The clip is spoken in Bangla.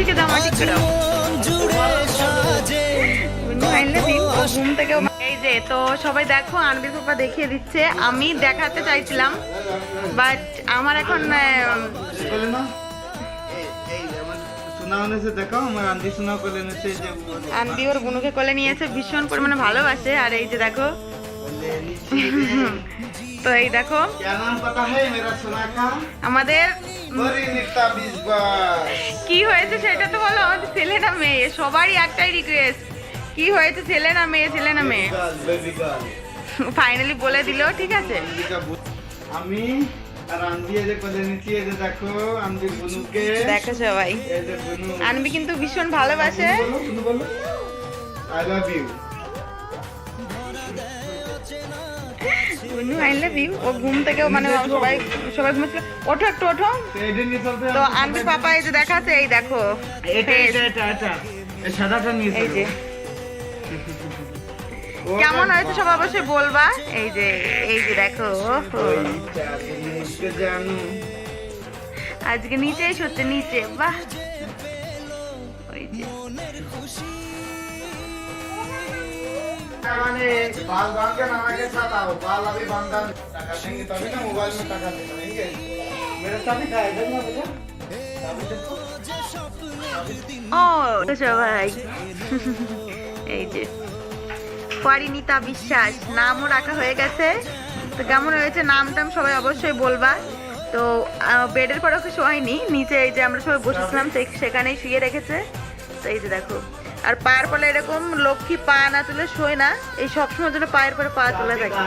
মাটি খারাপ ঘুম থেকে এই যে তো সবাই দেখো আনবির পাপা দেখিয়ে দিচ্ছে। আমি দেখাতে চাইছিলাম বাট আমার এখন আনবি ওর বুনুকে কোলে নিয়েছে ভীষণ পরিমাণে ভালোবাসে। আর এই যে দেখো তো এই দেখো আমাদের কি হয়েছে সেটা তো বলো? ছেলে না মেয়ে। সবারই একটাই রিকোয়েস্ট কি হয়েছে ছেলে না মেয়ে ছেলে না মেয়ে? ফাইনালি বলে দিল ঠিক আছে? আমি দেখো সবাই। আনবি কিন্তু ভীষণ ভালোবাসে। আই লাভ ইউ বুনু আই লাভ ইউ ও ঘুম থেকে মানে সবাই সবাই ওঠো একটু ওঠো। তো আনবি পাপা এই যে দেখাচ্ছে এই দেখো। এটা এটা এটা এটা। এই সাদাটা নিয়ে এই যে। কেমন হয়েছে সব অবশ্যই বলবা। এই যে এই যে দেখো আজকে নিচেই সত্যি নিচে। বাহ। ওই যে। মানে बाल बांध के नाना के साथ आओ बाल अभी बांधा टका देंगे तभी ना मोबाइल में टका देना नहीं है मेरा चाबी कहाँ है देखना बेटा चाबी देखो ও তো সবাই এই যে পরিণীতা বিশ্বাস নামও রাখা হয়ে গেছে তো কেমন হয়েছে নাম টাম সবাই অবশ্যই বলবা তো আহ, বেডের পরে ওকে শোয়াইনি নিচে এই যে আমরা সবাই বসেছিলাম সে- সেখানেই শুয়ে রেখেছে তো এই যে দেখো আর পায়ের পালে এরকম লক্ষ্মী পা না তুলে শোয় না এই সবসময়ের জন্য পায়ের পরে পা তুলে থাকে